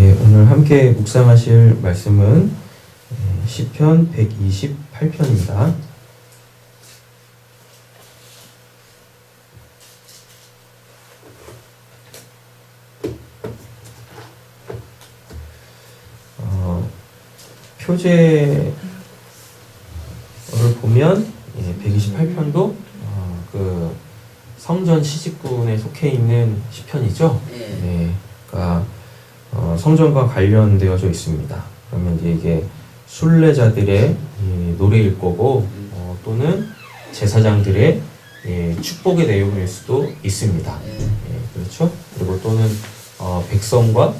예, 오늘 함께 묵상하실 말씀은 예, 시편 128편입니다. 어, 표제를 보면 예, 128편도 어, 그 성전 시직군에 속해 있는 시편이죠. 예. 네, 그러니까 어, 성전과 관련되어져 있습니다. 그러면 이제 이게 순례자들의 이 노래일 거고 어, 또는 제사장들의 예, 축복의 내용일 수도 있습니다. 예. 예, 그렇죠? 그리고 또는 어, 백성과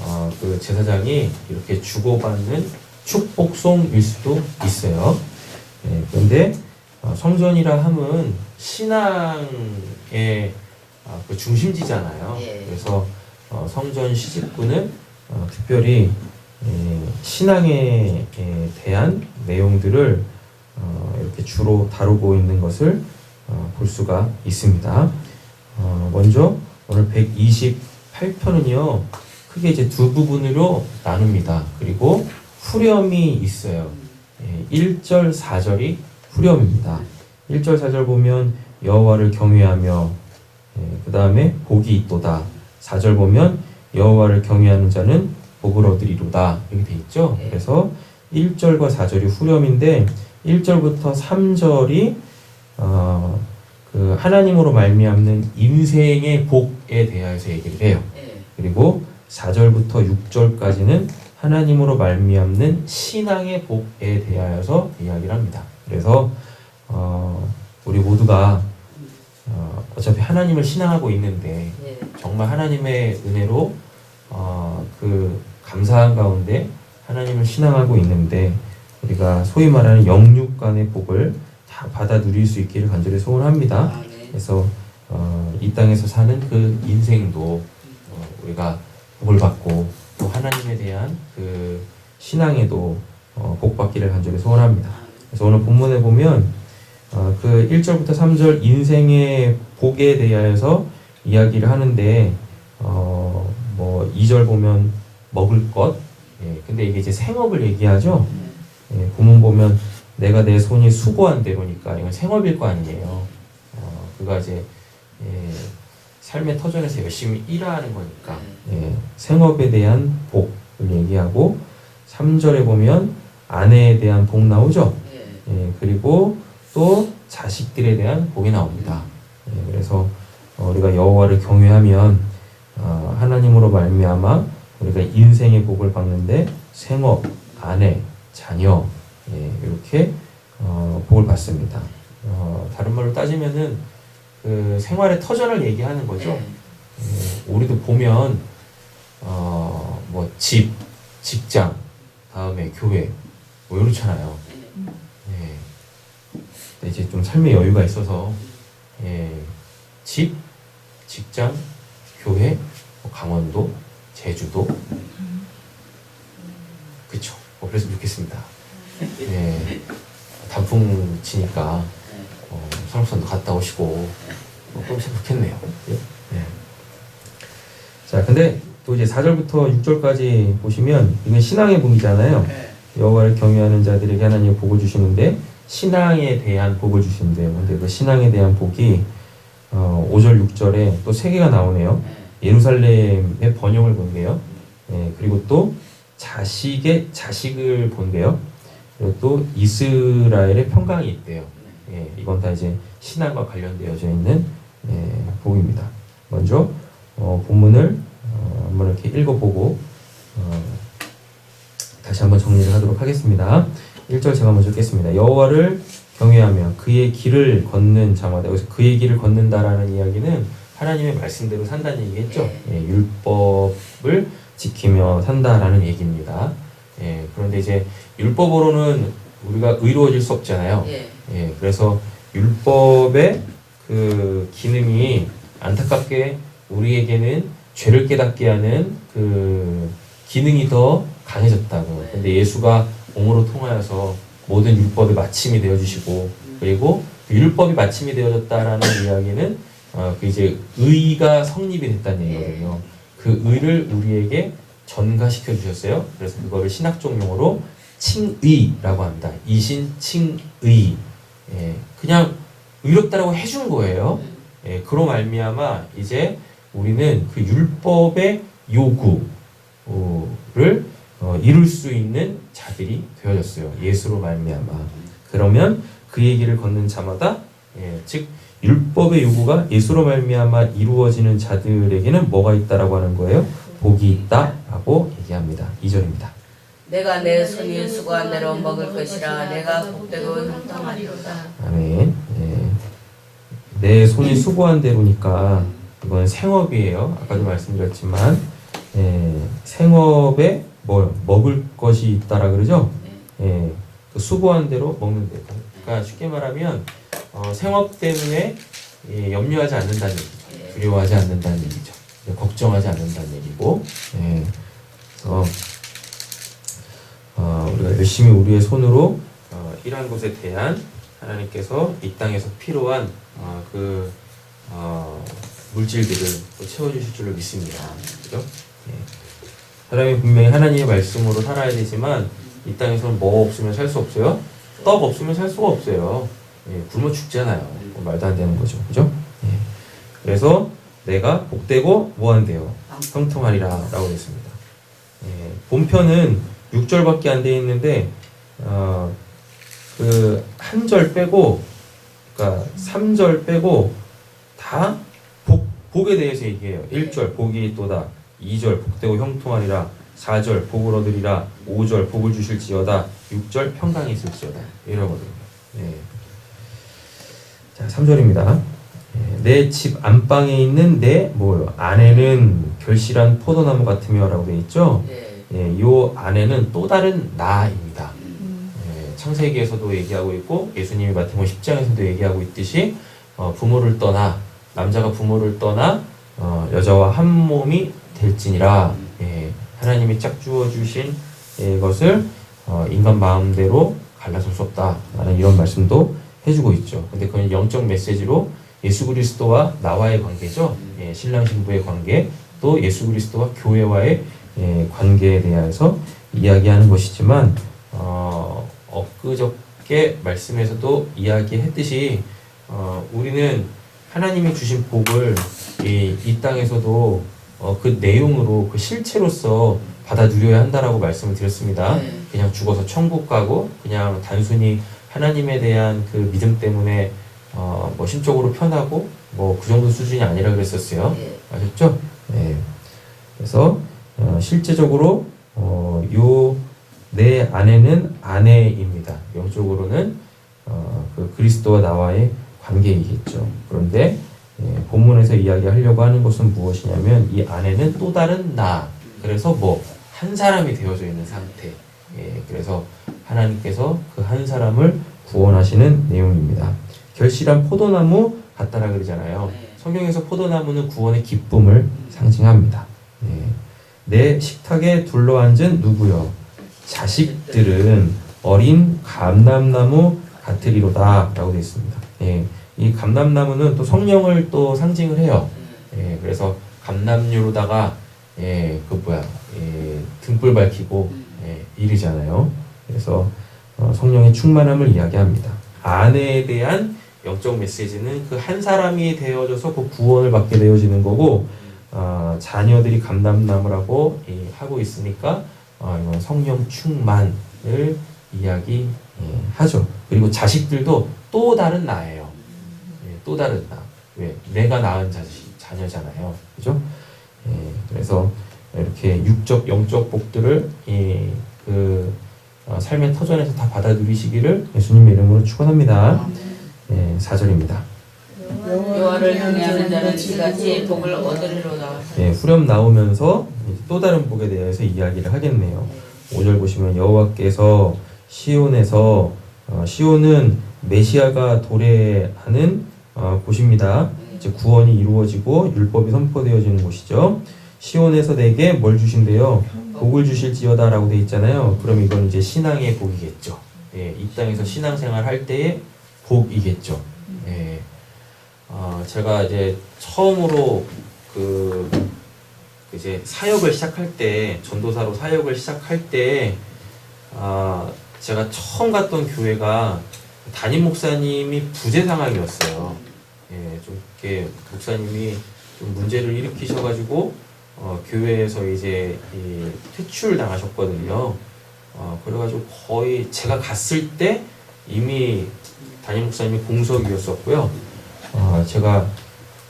어, 그 제사장이 이렇게 주고받는 축복송일 수도 있어요. 예, 그런데 어, 성전이라 함은 신앙의 아, 그 중심지잖아요. 예. 그래서 어, 성전 시집구는 어, 특별히 예, 신앙에 예, 대한 내용들을 어, 이렇게 주로 다루고 있는 것을 어, 볼 수가 있습니다. 어, 먼저 오늘 128편은요 크게 이제 두 부분으로 나눕니다. 그리고 후렴이 있어요. 예, 1절, 4절이 후렴입니다. 1절, 4절 보면 여호와를 경외하며 그 다음에 복이 있도다. 4절 보면 여호와를 경외하는 자는 복을 얻으리로다. 이렇게 돼 있죠. 네. 그래서 1절과 4절이 후렴인데 1절부터 3절이 어, 그 하나님으로 말미암는 인생의 복에 대하여서 얘기를 해요. 예. 그리고 4절부터 6절까지는 하나님으로 말미암는 신앙의 복에 대하여서 이야기를 합니다. 그래서 어, 우리 모두가 어, 어차피 하나님을 신앙하고 있는데 예. 정말 하나님의 은혜로 어, 그 감사한 가운데 하나님을 신앙하고 있는데 우리가 소위 말하는 영육간의 복을 다 받아 누릴 수 있기를 간절히 소원합니다. 아, 네. 그래서 어, 이 땅에서 사는 그 인생도 어, 우리가 복을 받고 또 하나님에 대한 그 신앙에도 어, 복 받기를 간절히 소원합니다. 아, 그래서 오늘 본문에 보면 어, 그 1절부터 3절 인생의 복에 대하여서 이야기를 하는데 어, 뭐 2절 보면 먹을 것 예, 근데 이게 이제 생업을 얘기하죠. 네. 예, 본문 보면 내가 내 손이 수고한 대로니까 이건 생업일 거 아니에요. 어, 그가 이제 예, 삶의 터전에서 열심히 일하는 거니까 예, 생업에 대한 복을 얘기하고 3절에 보면 아내에 대한 복 나오죠. 예. 예, 그리고 또 자식들에 대한 복이 나옵니다. 예, 그래서 어, 우리가 여호와를 경외하면 어, 하나님으로 말미암아 우리가 인생의 복을 받는데 생업, 아내, 자녀 예, 이렇게 어, 복을 받습니다. 어, 다른 말로 따지면은 그 생활의 터전을 얘기하는 거죠. 예. 예, 우리도 보면 어, 뭐 집, 직장, 다음에 교회 뭐 이렇잖아요. 예. 근데 이제 좀 삶의 여유가 있어서 예, 집, 직장, 교회, 뭐 강원도, 제주도, 그쵸. 뭐 그랬으면 좋겠습니다. 예, 단풍 치니까 예. 어, 설악산도 갔다 오시고 뭐참 좋겠네요. 예. 예. 자, 근데 또 이제 4절부터 6절까지 보시면 이건 신앙의 복이잖아요. 예. 여호와를 경외하는 자들에게 하나님 복을 주시는데 신앙에 대한 복을 주신대요. 근데 그 신앙에 대한 복이 어, 5절 6절에 또 세 개가 나오네요. 예. 예루살렘의 번영을 본대요. 예, 그리고 또 자식의 자식을 본대요. 그리고 또 이스라엘의 평강이 있대요. 예, 이건 다 이제 신앙과 관련되어져 있는 예, 복입니다. 먼저 어, 본문을 어, 한번 이렇게 읽어보고 어, 다시 한번 정리를 하도록 하겠습니다. 1절 제가 먼저 읽겠습니다. 여호와를 경외하며 그의 길을 걷는 자마다 여기서 그의 길을 걷는다라는 이야기는 하나님의 말씀대로 산다는 얘기겠죠. 예, 율법을 지키며 산다라는 얘기입니다. 예, 그런데 이제 율법으로는 우리가 의로워질 수 없잖아요. 예. 예, 그래서 율법의 그 기능이 안타깝게 우리에게는 죄를 깨닫게 하는 그 기능이 더 강해졌다고. 근데 예수가 몸으로 통하여서 모든 율법의 마침이 되어 주시고 그리고 그 율법이 마침이 되어졌다라는 이야기는 어, 그 이제 의가 성립이 됐다는 얘기거든요. 그 의를 우리에게 전가시켜 주셨어요. 그래서 그거를 신학적 용어로 칭의라고 합니다. 이신 칭의. 예, 그냥 의롭다라고 해준 거예요. 예, 그로 말미암아 이제 우리는 그 율법의 요구를 어, 이룰 수 있는 자들이 되어졌어요. 예수로 말미암아. 그러면 그 얘기를 걷는 자마다 예, 즉 율법의 요구가 예수로 말미암아 이루어지는 자들에게는 뭐가 있다라고 하는 거예요? 복이 있다라고 얘기합니다. 2절입니다. 내가 내 손이 수고한 대로 먹을 것이라 내가 복되고 형통하리로다. 아멘. 예. 내 손이 수고한 대로니까 이건 생업이에요. 아까도 말씀드렸지만 예, 생업에 뭐 먹을 것이 있다라 그러죠. 예, 그 수고한 대로 먹는 대 그러니까 쉽게 말하면 어, 생업 때문에 예, 염려하지 않는다는 얘기죠. 두려워하지 않는다는 얘기죠. 예, 걱정하지 않는다는 얘기고. 예, 그래서 어, 우리가 열심히 우리의 손으로 어, 일한 것에 대한 하나님께서 이 땅에서 필요한 어, 그 어, 물질들을 또 채워주실 줄로 믿습니다. 그죠? 예. 사람이 분명히 하나님의 말씀으로 살아야 되지만 이 땅에서는 뭐 없으면 살 수 없어요? 떡 없으면 살 수가 없어요. 예, 굶어 죽잖아요. 뭐 말도 안 되는 거죠. 그죠? 예. 그래서 내가 복되고 무한대요. 형통하리라 라고 했습니다. 예, 본편은 6절밖에 안 돼 있는데 어, 그 한 절 빼고 그러니까 3절 빼고 다 복, 복에 대해서 얘기해요. 1절 복이 또다 2절 복되고 형통하리라 4절 복을 얻으리라 5절 복을 주실지어다 6절 평강이 있을지어다 이러거든요. 예. 자 3절입니다. 내집 안방에 있는 내 뭐요? 아내는 결실한 포도나무 같으며 라고 돼 있죠. 네. 예, 요 안에는 또 다른 나입니다. 예, 창세기에서도 얘기하고 있고 예수님이 마태복음 10장에서도 얘기하고 있듯이 어, 부모를 떠나 남자가 부모를 떠나 어, 여자와 한 몸이 될지니라 예, 하나님이 짝주어 주신 예, 것을 어, 인간 마음대로 갈라설 수 없다라는 이런 말씀도 해주고 있죠. 근데 그건 영적 메시지로 예수 그리스도와 나와의 관계죠. 예, 신랑 신부의 관계 또 예수 그리스도와 교회와의 예, 관계에 대해서 이야기하는 것이지만 어, 엊그저께 말씀에서도 이야기했듯이 어, 우리는 하나님이 주신 복을 이, 이 땅에서도 어, 그 내용으로 그 실체로서 받아 누려야 한다라고 말씀을 드렸습니다. 네. 그냥 죽어서 천국 가고 그냥 단순히 하나님에 대한 그 믿음 때문에 어, 뭐 심적으로 편하고 뭐 그 정도 수준이 아니라 그랬었어요. 예. 아셨죠? 네. 그래서 어, 실제적으로 어, 요내 아내는 아내입니다. 영적으로는 어, 그 그리스도와 나와의 관계이겠죠. 그런데 예, 본문에서 이야기하려고 하는 것은 무엇이냐면 이 아내는 또 다른 나. 그래서 뭐 한 사람이 되어져 있는 상태. 예, 그래서 하나님께서 그 한 사람을 구원하시는 내용입니다. 결실한 포도나무 같다라 그러잖아요. 네. 성경에서 포도나무는 구원의 기쁨을 상징합니다. 예. 내 식탁에 둘러앉은 누구요? 자식들은 어린 감람나무 같으리로다 라고 되어 있습니다. 예. 이 감람나무는 또 성령을 또 상징을 해요. 예. 그래서 감람류로다가 예, 그 뭐야, 예, 등불 밝히고 예, 이르잖아요. 그래서 어, 성령의 충만함을 이야기합니다. 아내에 대한 영적 메시지는 그 한 사람이 되어져서 그 구원을 받게 되어지는 거고 어, 자녀들이 감람나무라고 예, 하고 있으니까 어, 이건 성령 충만을 이야기하죠. 그리고 자식들도 또 다른 나예요. 예, 또 다른 나. 왜? 내가 낳은 자식 자녀 잖아요. 그죠? 예, 그래서 이렇게 육적 영적 복들을 이, 그 어, 삶의 터전에서 다 받아 누리시기를 예수님의 이름으로 축원합니다. 예, 4절입니다. 여호와를 경외하는 자는 이같이 복을 얻으리로다. 예, 후렴 나오면서 또 다른 복에 대해서 이야기를 하겠네요. 5절 보시면 여호와께서 시온에서 어, 시온은 메시아가 도래하는 어, 곳입니다. 이제 구원이 이루어지고 율법이 선포되어지는 곳이죠. 시온에서 내게 뭘 주신대요? 복을 주실지어다라고 돼 있잖아요. 그럼 이건 이제 신앙의 복이겠죠. 예, 이 땅에서 신앙생활 할 때의 복이겠죠. 예. 어, 제가 이제 처음으로 그 이제 사역을 시작할 때 전도사로 사역을 시작할 때 아, 제가 처음 갔던 교회가 담임 목사님이 부재 상황이었어요. 예, 좀 이렇게 목사님이 좀 문제를 일으키셔가지고 어, 교회에서 이제 이 퇴출 당하셨거든요. 어, 그래가지고 거의 제가 갔을 때 이미 담임 목사님이 공석이었었고요. 어, 제가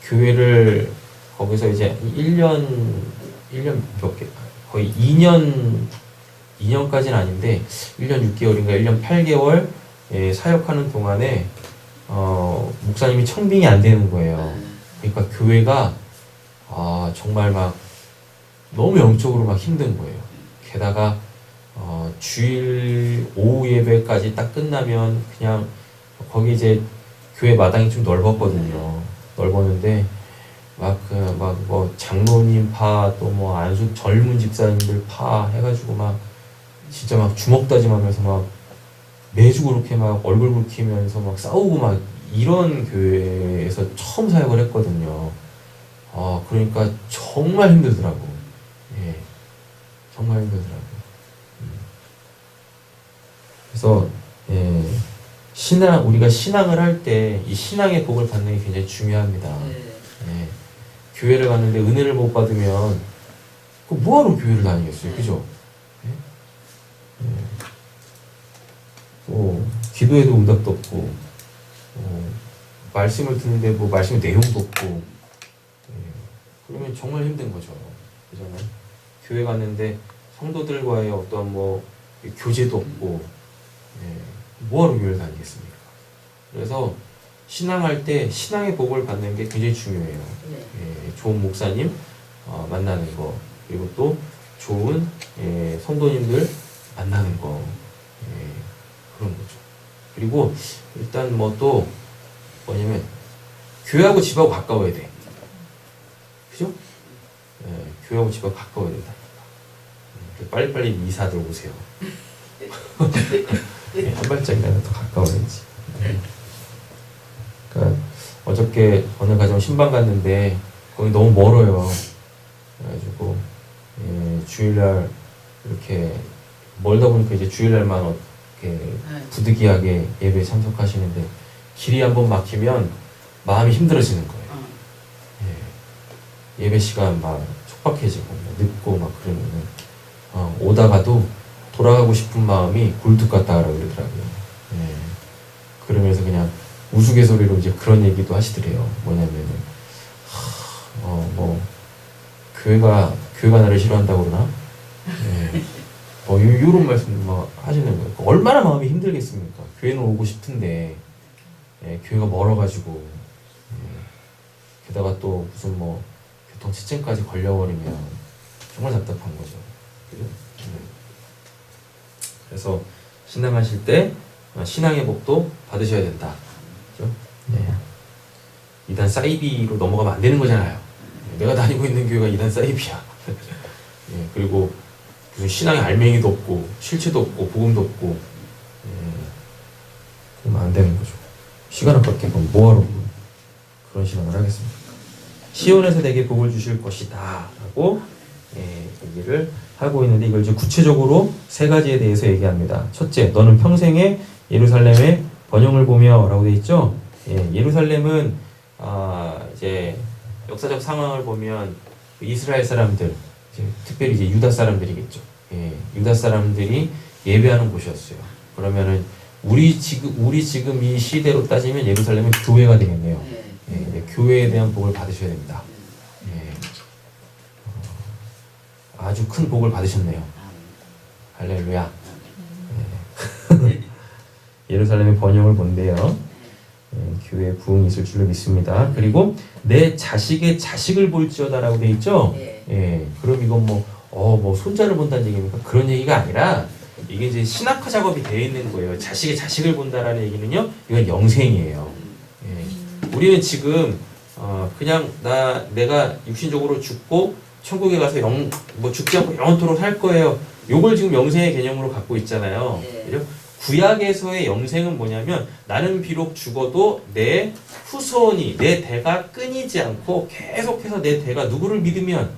교회를 거기서 이제 1년 1년 몇 개, 거의 2년 2년까지는 아닌데 1년 6개월인가 1년 8개월 예, 사역하는 동안에 어, 목사님이 청빙이 안 되는 거예요. 그러니까 교회가 아, 정말 막 너무 영적으로 막 힘든 거예요. 게다가 어, 주일 오후 예배까지 딱 끝나면 그냥 거기 이제 교회 마당이 좀 넓었거든요. 넓었는데 막그막뭐 장로님 파 또 뭐 안수 젊은 집사님들 파 해가지고 막 진짜 막 주먹 다짐하면서 막 매주 그렇게 막 얼굴 붉히면서 막 싸우고 막 이런 교회에서 처음 사역을 했거든요. 아 그러니까 정말 힘들더라고. 예, 정말 힘들더라고. 음. 그래서 예, 신앙 우리가 신앙을 할 때 이 신앙의 복을 받는 게 굉장히 중요합니다. 네. 예, 교회를 갔는데 은혜를 못 받으면 그 뭐하러 교회를 다니겠어요, 그죠? 예? 예. 또 기도에도 응답도 없고 어, 말씀을 듣는데 뭐 말씀의 내용도 없고 예, 그러면 정말 힘든 거죠, 그잖아요. 교회 갔는데 성도들과의 어떤 뭐 교제도 없고 예, 뭐하러 교회를 다니겠습니까? 그래서 신앙할 때 신앙의 복을 받는 게 굉장히 중요해요. 네. 예, 좋은 목사님 어, 만나는 거 그리고 또 좋은 예, 성도님들 만나는 거 예, 그런 거죠. 그리고 일단 뭐 또 뭐냐면 교회하고 집하고 가까워야 돼. 그죠? 예, 교회하고 집하고 가까워야 된다. 음, 빨리빨리 이사들 오세요. 예, 한 발짝이라도 더 가까워야지. 그러니까 어저께 어느 가정 신방 갔는데 거기 너무 멀어요. 그래가지고 예, 주일날 이렇게 멀다 보니까 이제 주일날만 네. 부득이하게 예배에 참석하시는데 길이 한번 막히면 마음이 힘들어지는 거예요. 어. 예. 예배 시간 막 촉박해지고 막 늦고 막 그러면은 어, 오다가도 돌아가고 싶은 마음이 굴뚝 같다 그러더라고요. 예. 그러면서 그냥 우스갯소리로 이제 그런 얘기도 하시더래요. 뭐냐면은 하, 어, 뭐 교회가 교회가 나를 싫어한다고 그러나? 예. 뭐 요, 요런 말씀도 막 하시는 거예요. 얼마나 마음이 힘들겠습니까? 교회는 오고 싶은데 예, 교회가 멀어가지고 예. 게다가 또 무슨 뭐 교통체증까지 걸려버리면 정말 답답한 거죠. 그죠? 음. 그래서 신앙하실 때 어, 신앙의 복도 받으셔야 된다. 그죠? 네. 이단 사이비로 넘어가면 안 되는 거잖아요. 내가 다니고 있는 교회가 이단 사이비야. 예, 그리고 신앙의 알맹이도 없고 실체도 없고 복음도 없고 예, 그러면 안 되는 거죠. 시간 아깝게 그럼 뭐하러 그런 신앙을 하겠습니까? 시온에서 내게 복을 주실 것이다 라고 예, 얘기를 하고 있는데 이걸 이제 구체적으로 세 가지에 대해서 얘기합니다. 첫째, 너는 평생에 예루살렘의 번영을 보며 라고 돼 있죠. 예, 예루살렘은 아, 이제 역사적 상황을 보면 그 이스라엘 사람들, 특별히 이제 유다 사람들이겠죠. 예, 유다 사람들이 예배하는 곳이었어요. 그러면은 우리 지금 우리 지금 이 시대로 따지면 예루살렘은 교회가 되겠네요. 네. 예, 네, 교회에 대한 복을 받으셔야 됩니다. 예. 어, 아주 큰 복을 받으셨네요. 할렐루야. 예. 예루살렘의 번영을 본대요. 예, 교회 부흥이 있을 줄로 믿습니다. 그리고 내 자식의 자식을 볼지어다라고 돼 있죠. 네. 예, 그럼 이건 뭐, 어, 뭐, 손자를 본다는 얘기입니까? 그런 얘기가 아니라, 이게 이제 신학화 작업이 되어 있는 거예요. 자식의 자식을 본다라는 얘기는요, 이건 영생이에요. 예. 우리는 지금, 어, 그냥 나, 내가 육신적으로 죽고, 천국에 가서 영, 뭐 죽지 않고 영원토록 살 거예요. 요걸 지금 영생의 개념으로 갖고 있잖아요. 네. 그죠? 구약에서의 영생은 뭐냐면 나는 비록 죽어도 내 후손이 내 대가 끊이지 않고 계속해서 내 대가 누구를 믿으면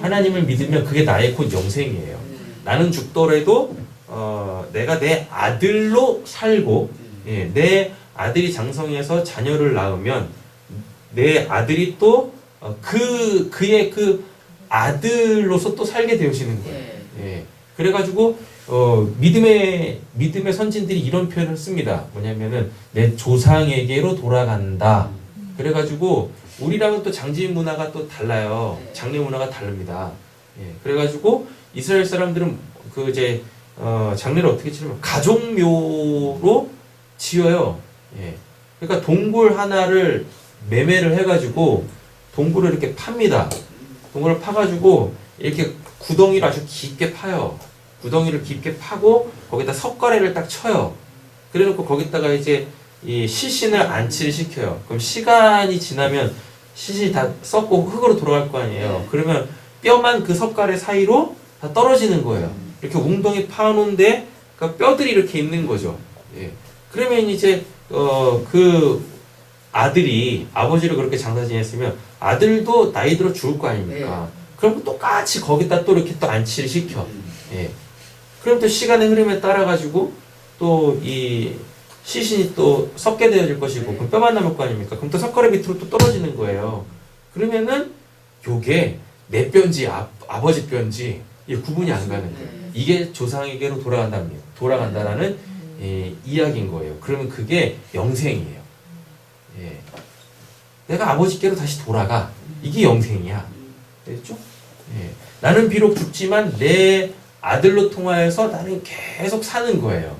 하나님을 믿으면 그게 나의 곧 영생이에요. 나는 죽더라도 어, 내가 내 아들로 살고 예, 내 아들이 장성해서 자녀를 낳으면 내 아들이 또 어, 그 그의 그 아들로서 또 살게 되어지는 거예요. 예. 예. 그래가지고 어, 믿음의 믿음의 선진들이 이런 표현을 씁니다. 뭐냐면은 내 조상에게로 돌아간다. 그래가지고 우리랑은 또 장지 문화가 또 달라요. 장례 문화가 다릅니다. 예. 그래가지고 이스라엘 사람들은 그 이제 어, 장례를 어떻게 치냐면 가족묘로 지어요. 예. 그러니까 동굴 하나를 매매를 해가지고 동굴을 이렇게 팝니다. 동굴을 파가지고 이렇게 구덩이를 아주 깊게 파요. 구덩이를 깊게 파고 거기다 석가래를 딱 쳐요. 그래놓고 거기다가 이제 이 시신을 안치를 시켜요. 그럼 시간이 지나면 시신이 다 썩고 흙으로 돌아갈 거 아니에요. 네. 그러면 뼈만 그 석가래 사이로 다 떨어지는 거예요. 이렇게 웅덩이 파놓은데 그 뼈들이 이렇게 있는 거죠. 예. 그러면 이제 어 그 아들이 아버지를 그렇게 장사 지냈으면 아들도 나이 들어 죽을 거 아닙니까? 그럼 똑같이 거기다 또 이렇게 또 안치를 시켜. 예. 그럼 또 시간의 흐름에 따라 가지고 또이 시신이 또 썩게 되어질 것이고 그럼 뼈만 남을 거 아닙니까? 그럼 또 석가래 밑으로 또 떨어지는 거예요. 그러면은 요게 내 뼈인지 아, 아버지 뼈인지 이 구분이 안 가는 거예요. 이게 조상에게로 돌아간답니다. 돌아간다라는 예, 이야기인 거예요. 그러면 그게 영생이에요. 예. 내가 아버지께로 다시 돌아가. 이게 영생이야. 됐죠? 예. 나는 비록 죽지만 내 아들로 통하여서 나는 계속 사는 거예요.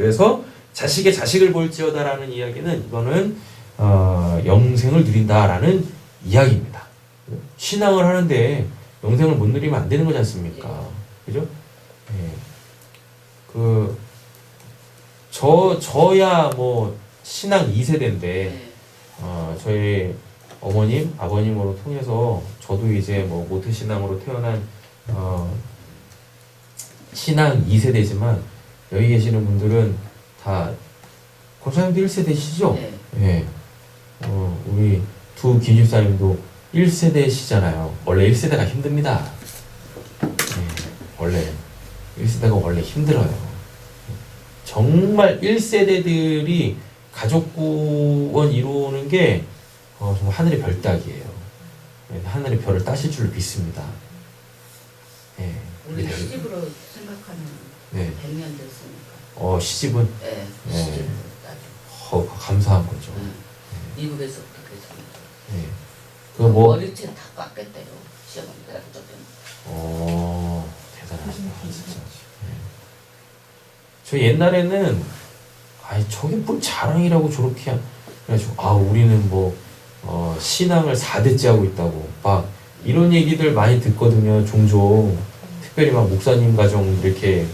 그래서 자식의 자식을 볼지어다라는 이야기는 이거는 어, 영생을 누린다라는 이야기입니다. 신앙을 하는데 영생을 못 누리면 안 되는 거지 않습니까? 그죠? 예. 그, 저, 저야 뭐, 신앙 2세대인데, 네. 어, 저희 어머님, 아버님으로 통해서 저도 이제 뭐 모태 신앙으로 태어난 어, 신앙 2세대지만 여기 계시는 분들은 다 권사님도 1세대시죠? 네. 예. 어, 우리 두 김집사님도 1세대시잖아요. 원래 1세대가 힘듭니다. 예, 원래 1세대가 원래 힘들어요. 정말 1세대들이 가족 구원 이루는 게 어, 정말 하늘의 별 따기예요. 예, 하늘의 별을 따실 줄 믿습니다. 예. 우리 네. 시집으로 생각하면 네. 100년 됐으니까. 어, 시집은 네. 네. 시집으로 따지고. 어, 감사한 거죠. 네. 미국에서부터 계속. 예. 그 뭐, 머리채 다 깎겠대요. 시험을 저기. 어, 대단하시다, 진짜. 예. 저 옛날에는, 아이, 저게 뭘 자랑이라고 저렇게, 한- 그래가지고, 아, 우리는 뭐, 어, 신앙을 4대째 하고 있다고. 막, 이런 얘기들 많이 듣거든요, 종종. 특별히 막 목사님 가정 이렇게,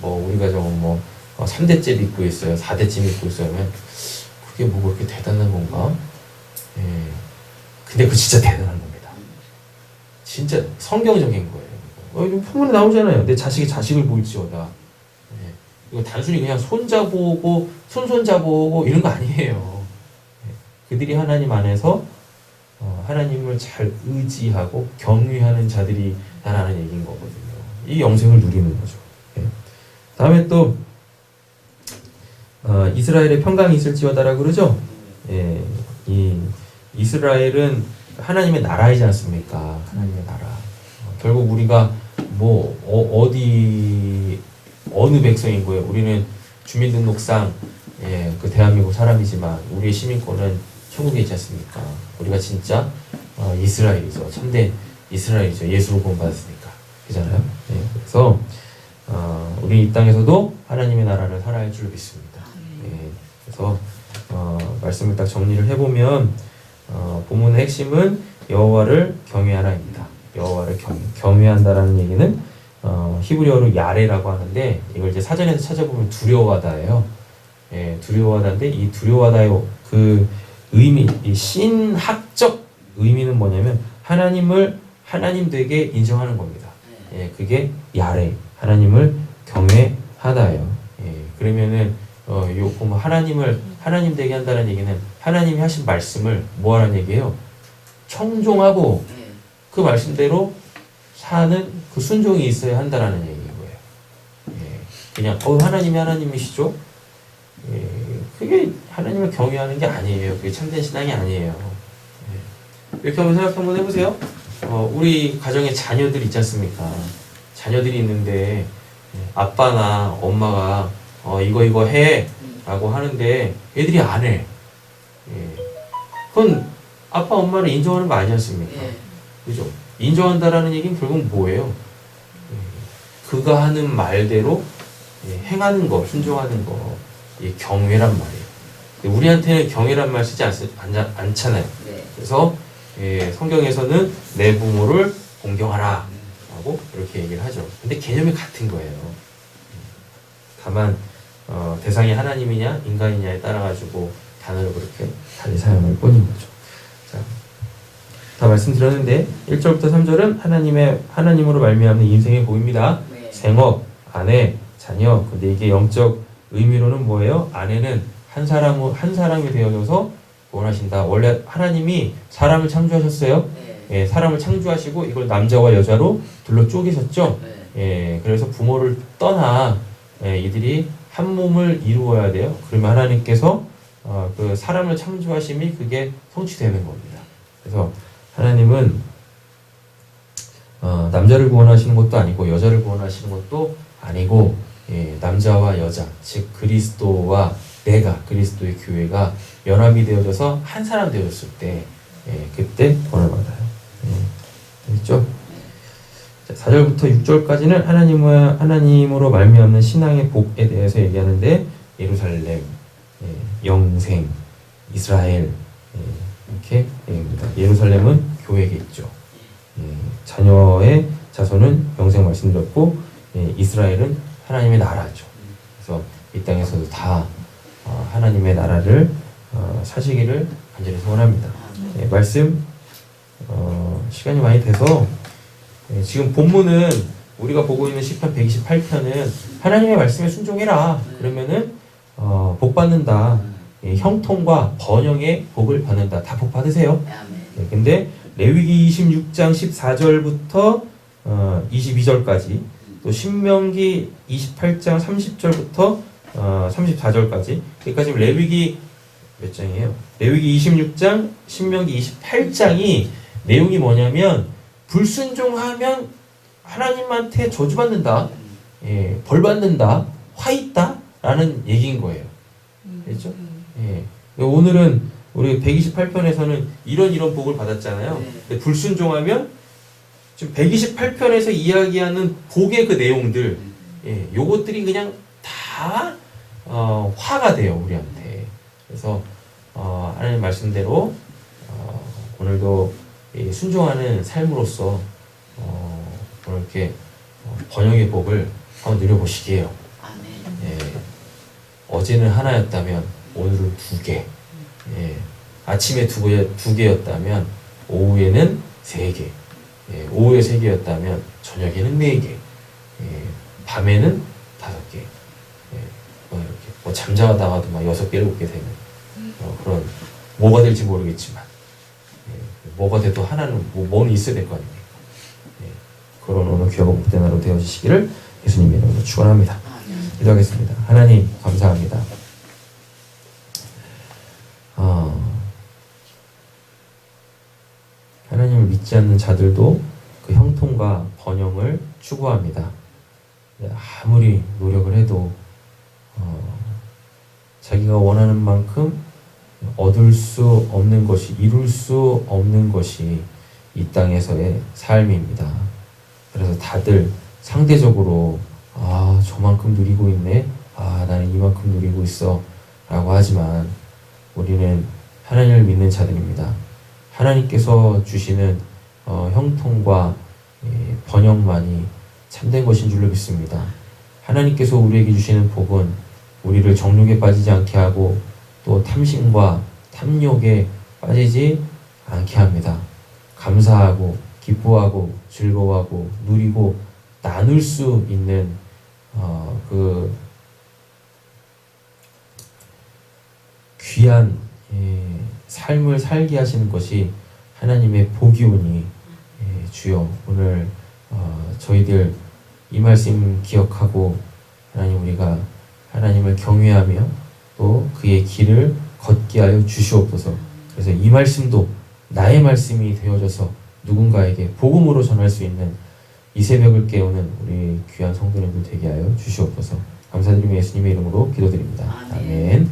뭐, 우리 가정은 뭐, 어, 3대째 믿고 있어요. 4대째 믿고 있어요. 그게 뭐 그렇게 대단한 건가? 예. 근데 그거 진짜 대단한 겁니다. 진짜 성경적인 거예요. 어, 본문에 나오잖아요. 내 자식이 자식을 보일지어다. 예. 이거 단순히 그냥 손손자 보고 이런 거 아니에요. 예. 그들이 하나님 안에서 어, 하나님을 잘 의지하고 경외하는 자들이 나라는 얘기인 거거든요. 이 영생을 누리는 거죠. 예. 다음에 또 어, 이스라엘의 평강이 있을지어다라 그러죠. 예, 이 이스라엘은 하나님의 나라이지 않습니까? 하나님의 나라. 어, 결국 우리가 뭐 어, 디 어느 백성인 거예요? 우리는 주민등록상 예, 그 대한민국 사람이지만 우리의 시민권은 천국에 있지 않습니까? 우리가 진짜 어, 이스라엘이죠. 참된 이스라엘이죠. 예수로 구원받았으니까. 그잖아요. 예, 그래서 어, 우리 이 땅에서도 하나님의 나라를 살아야 할 줄 믿습니다. 예, 그래서 어, 말씀을 딱 정리를 해보면 어, 본문의 핵심은 여호와를 경외하라입니다. 여호와를 경, 경외 한다라는 얘기는 어, 히브리어로 야레라고 하는데 이걸 이제 사전에서 찾아보면 두려워하다예요. 예, 두려워하다인데 이 두려워하다의 그 의미, 이 신학적 의미는 뭐냐면 하나님을 하나님 되게 인정하는 겁니다. 네. 예, 그게 야레 하나님을 경외하다예요. 예, 그러면은 어, 요 보면 하나님을 하나님 되게 한다는 얘기는 하나님이 하신 말씀을 뭐하는 얘기예요? 청종하고 네. 그 말씀대로 사는 그 순종이 있어야 한다라는 얘기인 거예요. 예, 그냥 어 하나님이 하나님이시죠. 예, 그게 하나님을 경외하는 게 아니에요. 그게 참된 신앙이 아니에요. 예. 이렇게 한번 생각 한번 해보세요. 어, 우리 가정에 자녀들 있지 않습니까? 자녀들이 있는데 예, 아빠나 엄마가 어, 이거 이거 해라고 하는데 애들이 안 해. 예. 그건 아빠 엄마를 인정하는 거 아니지 않습니까? 예. 그죠? 인정한다라는 얘기는 결국 뭐예요? 예, 그가 하는 말대로 예, 행하는 거, 순종하는 거, 이 경외란 말이에요. 근데 우리한테는 경외란 말 쓰지 않, 않, 않 잖아요. 네. 그래서 예, 성경에서는 내 부모를 공경하라 라고 이렇게 얘기를 하죠. 근데 개념이 같은 거예요. 다만 어, 대상이 하나님이냐 인간이냐에 따라 가지고 단어를 그렇게 달리 사용할 뿐인 거죠. 자, 다 말씀드렸는데 1절부터 3절은 하나님의 하나님으로 말미암는 인생의 복입니다. 네. 생업, 아내, 자녀. 근데 이게 영적 의미로는 뭐예요? 아내는 한 사람 한 사람이 되어져서 원하신다. 원래 하나님이 사람을 창조하셨어요. 네. 예, 사람을 창조하시고 이걸 남자와 여자로 둘러 쪼개셨죠. 네. 예, 그래서 부모를 떠나 예, 이들이 한 몸을 이루어야 돼요. 그러면 하나님께서 어, 그 사람을 창조하심이 그게 성취되는 겁니다. 그래서 하나님은 어, 남자를 구원하시는 것도 아니고 여자를 구원하시는 것도 아니고 예, 남자와 여자 즉 그리스도와 내가 그리스도의 교회가 연합이 되어져서 한 사람 되어졌을 때 예, 그때 구원을 받아요. 예, 됐죠? 자, 4절부터 6절까지는 하나님과 하나님으로 말미암는 신앙의 복에 대해서 얘기하는데 예루살렘, 예, 영생, 이스라엘 예, 이렇게 얘기합니다. 예루살렘은 교회겠죠. 예, 자녀의 자손은 영생 말씀드렸고 예, 이스라엘은 하나님의 나라죠. 그래서 이 땅에서도 다 어, 하나님의 나라를 어, 사시기를 간절히 소원합니다. 예, 말씀 어, 시간이 많이 돼서 예, 지금 본문은 우리가 보고 있는 시편 128편은 하나님의 말씀에 순종해라. 그러면은 어, 복 받는다. 예, 형통과 번영의 복을 받는다. 다 복 받으세요. 네, 근데 레위기 26장 14절부터 어, 22절까지 또 신명기 28장 30절부터 어, 34절까지 그러니까 지금 레위기 몇 장이에요? 레위기 26장, 신명기 28장이 내용이 뭐냐면 불순종하면 하나님한테 저주받는다, 예, 벌받는다, 화 있다라는 얘기인 거예요. 그렇죠? 예. 오늘은 우리 128편에서는 이런 이런 복을 받았잖아요. 네. 근데 불순종하면 지금 128편에서 이야기하는 복의 그 내용들, 예, 요것들이 그냥 다 어, 화가 돼요 우리한테. 그래서 어, 하나님 말씀대로 어, 오늘도 이 순종하는 삶으로서 어, 오늘 이렇게 어, 번영의 복을 한번 누려보시기에요. 아멘. 예, 어제는 하나였다면 오늘은 두 개. 예, 아침에 두, 개, 두 개였다면 오후에는 세 개. 예, 오후에 세 개였다면 저녁에는 네 개. 예, 밤에는 다섯 개. 예, 뭐 잠자다가도 막 여섯 개, 일곱 개 되는 어, 그런 뭐가 될지 모르겠지만 예, 뭐가 돼도 하나는 뭐, 뭐는 있어야 될 거 아닙니까? 예, 그런 오늘 귀하고 복된 하루 되어주시기를 예수님 이름으로 축원합니다. 아멘. 기도하겠습니다. 하나님 감사합니다. 어, 하나님을 믿지 않는 자들도 그 형통과 번영을 추구합니다. 네, 아무리 노력을 해도 어, 자기가 원하는 만큼 얻을 수 없는 것이 이룰 수 없는 것이 이 땅에서의 삶입니다. 그래서 다들 상대적으로 아, 저만큼 누리고 있네. 아, 나는 이만큼 누리고 있어. 라고 하지만 우리는 하나님을 믿는 자들입니다. 하나님께서 주시는 어, 형통과 예, 번영만이 참된 것인 줄로 믿습니다. 하나님께서 우리에게 주시는 복은 우리를 정욕에 빠지지 않게 하고 또 탐심과 탐욕에 빠지지 않게 합니다. 감사하고 기뻐하고 즐거워하고 누리고 나눌 수 있는 어, 그 귀한 예, 삶을 살게 하시는 것이 하나님의 복이오니 예, 주여 오늘 어, 저희들 이 말씀 기억하고 하나님 우리가 하나님을 경외하며 또 그의 길을 걷게 하여 주시옵소서. 그래서 이 말씀도 나의 말씀이 되어져서 누군가에게 복음으로 전할 수 있는 이 새벽을 깨우는 우리 귀한 성도님들 되게 하여 주시옵소서. 감사드리며 예수님의 이름으로 기도드립니다. 아멘. 아멘.